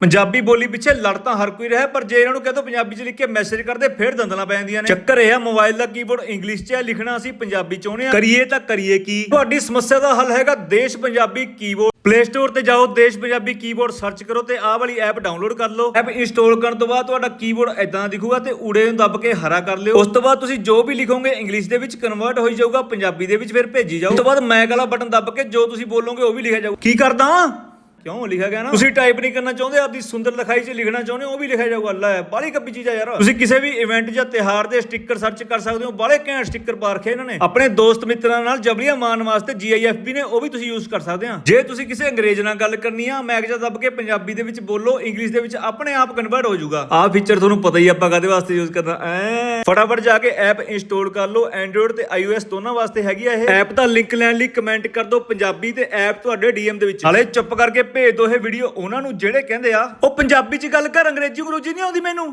ਪੰਜਾਬੀ ਬੋਲੀ ਪਿੱਛੇ ਲੜ ਤਾਂ ਹਰ ਕੋਈ ਰਿਹਾ ਪਰ ਜੇ ਇਹਨਾਂ ਨੂੰ ਕਹਤੋ ਪੰਜਾਬੀ ਚ ਲਿਖ ਕੇ ਮੈਸੇਜ ਕਰਦੇ ਫਿਰ ਦੰਦਲਾਂ ਪੈ ਜਾਂਦੀਆਂ ਨੇ। ਚੱਕਰ ਇਹ ਆ ਮੋਬਾਈਲ ਦਾ ਕੀਬੋਰਡ ਇੰਗਲਿਸ਼ ਚ ਹੈ ਲਿਖਣਾ ਅਸੀਂ ਪੰਜਾਬੀ ਚਾਹੁੰਦੇ ਆ। ਕਰੀਏ ਤਾਂ ਕਰੀਏ ਕੀ? ਤੁਹਾਡੀ ਸਮੱਸਿਆ ਦਾ ਹੱਲ ਹੈਗਾ ਦੇਸ਼ ਪੰਜਾਬੀ ਕੀਬੋਰਡ ਪਲੇ ਸਟੋਰ ਤੇ ਜਾਓ ਦੇਸ਼ ਪੰਜਾਬੀ ਕੀਬੋਰਡ ਸਰਚ ਕਰੋ ਤੇ ਆਹ ਵਾਲੀ ਐਪ ਡਾਊਨਲੋਡ ਕਰ ਲਓ। ਐਪ ਇੰਸਟਾਲ ਕਰਨ ਤੋਂ ਬਾਅਦ ਤੁਹਾਡਾ ਕੀਬੋਰਡ ਇਦਾਂ ਦਿਖੂਗਾ ਤੇ ਊੜੇ ਨੂੰ ਦੱਬ ਕੇ ਹਰਾ ਕਰ ਲਿਓ। ਉਸ ਤੋਂ ਬਾਅਦ ਤੁਸੀਂ ਜੋ ਵੀ ਲਿਖੋਗੇ ਇੰਗਲਿਸ਼ ਦੇ ਵਿੱਚ ਕਨਵਰਟ ਹੋਈ ਜਾਊਗਾ ਪੰਜਾਬੀ ਦੇ ਵਿੱਚ ਫਿਰ ਭੇਜੀ ਜਾਓ ਉਸ ਤੋਂ ਬਾਅਦ ਮੈਕ ਵਾਲਾ ਬਟਨ ਦੱਬ ਕੇ ਜੋ ਤੁਸੀਂ ਬੋਲੋਗੇ ਉਹ ਵੀ ਲਿਖਿਆ ਜਾਊਗਾ ਕੀ ਕਰਦਾ ਕਿਉਂ ਲਿਖਿਆ ਗਿਆ ਨਾ? ਤੁਸੀਂ ਟਾਈਪ ਨਹੀਂ ਕਰਨਾ ਚਾਹੁੰਦੇ ਆਪਦੀ ਸੁੰਦਰ ਲਿਖਾਈ 'ਚ ਲਿਖਣਾ ਚਾਹੁੰਦੇ ਹੋ ਉਹ ਵੀ ਲਿਖਿਆ ਜਾਊਗਾ। ਲੈ ਬਾਲੀ ਕੱਪੀ ਚੀਜ਼ ਆ ਯਾਰ। ਤੁਸੀਂ ਕਿਸੇ ਵੀ ਇਵੈਂਟ ਜਾਂ ਤਿਹਾਰ ਦੇ ਸਟicker ਸਰਚ ਕਰ ਸਕਦੇ ਹੋ ਬਾਲੇ ਘੈਂਟ ਸਟicker ਪਾ ਰੱਖੇ ਇਹਨਾਂ ਨੇ। ਆਪਣੇ ਦੋਸਤ ਮਿੱਤਰਾਂ ਨਾਲ ਜਬਲੀਆਂ ਮਾਰਨ ਵਾਸਤੇ GIF ਨੇ ਉਹ ਵੀ ਤੁਸੀਂ ਯੂਜ਼ ਕਰ ਸਕਦੇ ਆ। ਜੇ ਤੁਸੀਂ ਕਿਸੇ ਅੰਗਰੇਜ਼ ਨਾਲ ਗੱਲ ਕਰਨੀ ਆ ਮੈਕ ਜਾਂ ਦੱਬ ਕੇ ਪੰਜਾਬੀ ਦੇ ਵਿੱਚ ਬੋਲੋ ਇੰਗਲਿਸ਼ ਦੇ ਵਿੱਚ ਆਪਣੇ ਆਪ ਕਨਵਰਟ ਹੋ ਜਾਊਗਾ। ਆਹ ਫੀਚਰ ਤੁਹਾਨੂੰ ਪਤਾ ਹੀ ਆ ਆਪਾਂ ਕਾਦੇ ਵਾਸਤੇ ਯੂਜ਼ ਕਰਨਾ? ਐ ਫਟਾਫਟ ਜਾ ਕੇ ਐਪ ਇੰਸਟਾਲ ਕਰ ਲਓ ਐਂਡਰੋਇਡ ਤੇ iOS ਦੋਨਾਂ ਵਾਸਤੇ ਹੈਗੀ ਆ ਇਹ। ਐਪ ਦਾ ਲਿੰਕ ਲੈਣ ਲਈ ਕਮੈਂਟ ਕਰ ਦਿਓ ਪੰਜਾਬੀ ਤੇ ਐਪ ਤੁਹਾਡੇ DM ਦੇ ਵਿੱਚ। ਹਾਲੇ ਚੁੱਪ ਕਰਕੇ ਭੇਜ ਦਿਓ ਇਹ ਵੀਡੀਓ ਉਹਨਾਂ ਨੂੰ ਜਿਹੜੇ ਕਹਿੰਦੇ ਆ ਉਹ ਪੰਜਾਬੀ 'ਚ ਗੱਲ ਕਰ ਅੰਗਰੇਜ਼ੀ ਅੰਗਰੂਜੀ ਨਹੀਂ ਆਉਂਦੀ ਮੈਨੂੰ।